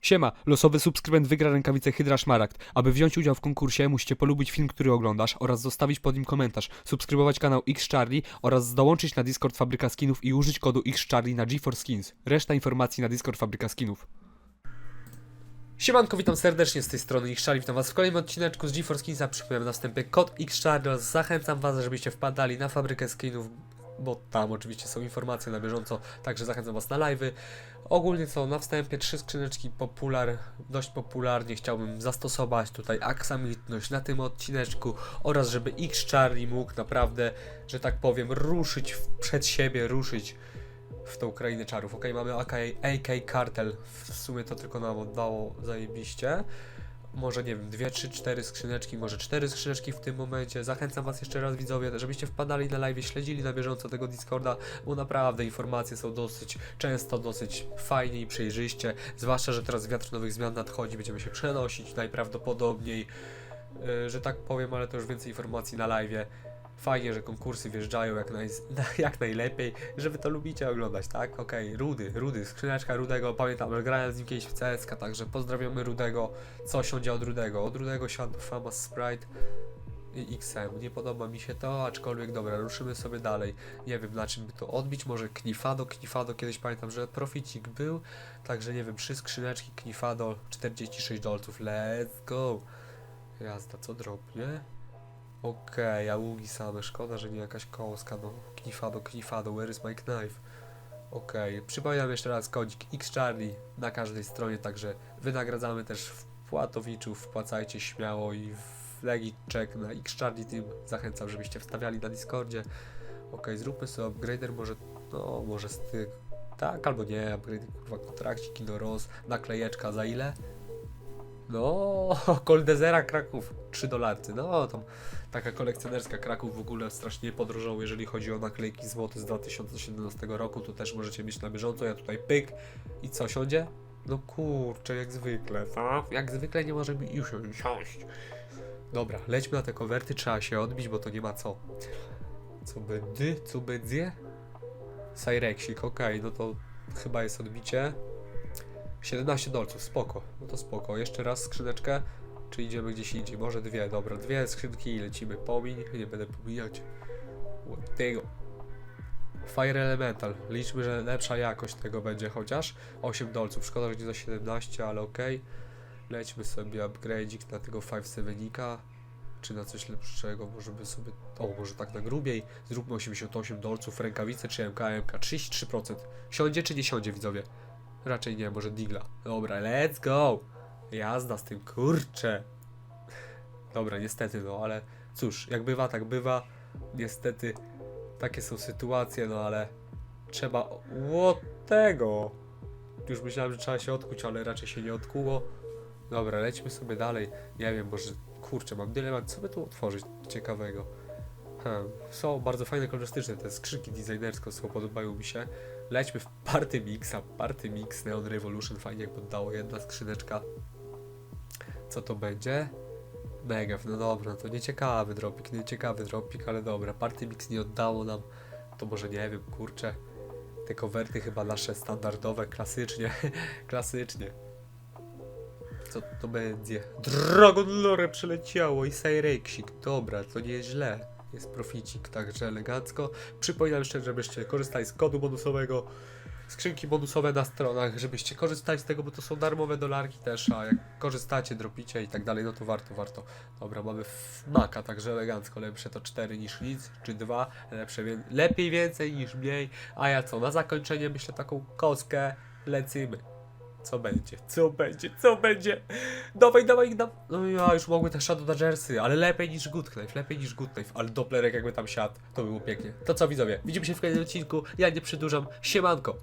Siema, losowy subskrybent wygra rękawicę Hydra Szmaragd. Aby wziąć udział w konkursie, musicie polubić film, który oglądasz oraz zostawić pod nim komentarz, subskrybować kanał XCharlie oraz dołączyć na Discord Fabryka Skinów i użyć kodu XCharlie na GeForce Skins. Reszta informacji na Discord Fabryka Skinów. Siemanko, witam serdecznie z tej strony XCharlie, witam was w kolejnym odcineczku z GeForce Skinsa. Przypominam na wstępie kod XCharlie oraz zachęcam was, żebyście wpadali na Fabrykę Skinów, bo tam oczywiście są informacje na bieżąco, także zachęcam was na live'y. Ogólnie co, na wstępie trzy skrzyneczki popular, dość popularnie chciałbym zastosować tutaj aksamitność na tym odcineczku oraz żeby X Charlie mógł naprawdę, że tak powiem, ruszyć przed siebie, ruszyć w tą krainę czarów. Ok, mamy AK, AK Cartel, w sumie to tylko nam oddało zajebiście. Może nie wiem, dwie, trzy, cztery skrzyneczki, może cztery skrzyneczki w tym momencie. Zachęcam Was jeszcze raz, widzowie, żebyście wpadali na live, śledzili na bieżąco tego Discorda, bo naprawdę informacje są dosyć często, dosyć fajnie i przejrzyście. Zwłaszcza, że teraz wiatr nowych zmian nadchodzi, będziemy się przenosić najprawdopodobniej, yy, że tak powiem, ale to już więcej informacji na live. Fajnie, że konkursy wjeżdżają jak, naj, jak najlepiej, że wy to lubicie oglądać, tak? Okej, Rudy, Rudy, skrzyneczka Rudego, pamiętam, grałem z nim kiedyś w CSK, także pozdrawiamy Rudego. Co siądzie od Rudego? Od Rudego siadł Famas Sprite i XM. Nie podoba mi się to, aczkolwiek dobra, ruszymy sobie dalej. Nie wiem na czym by to odbić, może Knifado, Knifado kiedyś pamiętam, że proficik był, także nie wiem, trzy skrzyneczki Knifado, 46 dolców, let's go. Jazda, co dropnie? Okej, a ługi same, szkoda, że nie jakaś kołska, no. Knifado, knifado, where is my knife? Okej, przypominam jeszcze raz kodzik XCharlie na każdej stronie, także wynagradzamy też wpłatowiczów, wpłacajcie śmiało i w Legit check na XCharlie Team zachęcam, żebyście wstawiali na Discordzie. Okej, zróbmy sobie upgrader, może, no, może z tych, tak albo nie, upgrade, kurwa, kontrakciki do roz, naklejeczka za ile? No, Koldezera Kraków, 3 dolarcy, no tam taka kolekcjonerska Kraków w ogóle strasznie podrożał, jeżeli chodzi o naklejki złote z 2017 roku, to też możecie mieć na bieżąco, ja tutaj pyk i co, siądzie? No kurczę, jak zwykle, co? Jak zwykle nie może już siąść. Dobra, lećmy na te kowerty, trzeba się odbić, bo to nie ma co. Co będzie? Co będzie? Cyreksik, okej, no to chyba jest odbicie. 17 dolców, spoko, no to spoko. Jeszcze raz skrzyneczkę, czy idziemy gdzieś indziej? Może dwie, dobra, dwie skrzynki i lecimy. Pomiń, nie będę pomijać. Tego. Fire Elemental, liczmy, że lepsza jakość tego będzie chociaż. 8 dolców, szkoda, że nie za 17, ale okej. Lećmy sobie upgrade'ik na tego 5-7nika. Czy na coś lepszego, może by sobie... O, może tak na grubiej. Zróbmy 88 dolców, rękawice czy MK, MK. 33%. Siądzie czy nie siądzie, widzowie? Raczej nie, może Digla. Dobra, let's go! Jazda z tym, kurczę! Dobra, niestety, no ale cóż, jak bywa, tak bywa. Niestety, takie są sytuacje, no ale trzeba. Ło tego! Już myślałem, że trzeba się odkuć, ale raczej się nie odkuło. Dobra, lećmy sobie dalej. Nie wiem, może kurczę, mam dylemat, co by tu otworzyć ciekawego. Hmm. Są bardzo fajne, kolorystyczne te skrzynki designersko są, podobają mi się. Lećmy w Party Mixa, Party Mix Neon Revolution, fajnie jak poddało jedna skrzyneczka. Co to będzie? Megaw, no dobra, to nieciekawy dropik, nieciekawy dropik, ale dobra, Party Mix nie oddało nam, to może nie wiem, kurczę. Te kowerty chyba nasze standardowe, klasycznie, klasycznie. Co to będzie? Dragon Lore przyleciało i Cyreksik, dobra, to nieźle. Jest proficik, także elegancko. Przypominam jeszcze, żebyście korzystali z kodu bonusowego, skrzynki bonusowe na stronach, żebyście korzystali z tego, bo to są darmowe dolarki też, a jak korzystacie, dropicie i tak dalej, no to warto, warto. Dobra, mamy maka, także elegancko, lepsze to 4 niż nic, czy 2, lepsze, lepiej więcej niż mniej, a ja co, na zakończenie myślę taką kostkę, lecimy. Co będzie? Co będzie? Co będzie? Dawaj, dawaj, dawaj. No ja już mogły te Shadow Dodgersy, ale lepiej niż Good Knife, lepiej niż Good Knife, ale Dopplerek jakby tam siadł, to było pięknie. To co widzowie, widzimy się w kolejnym odcinku, ja nie przedłużam, siemanko.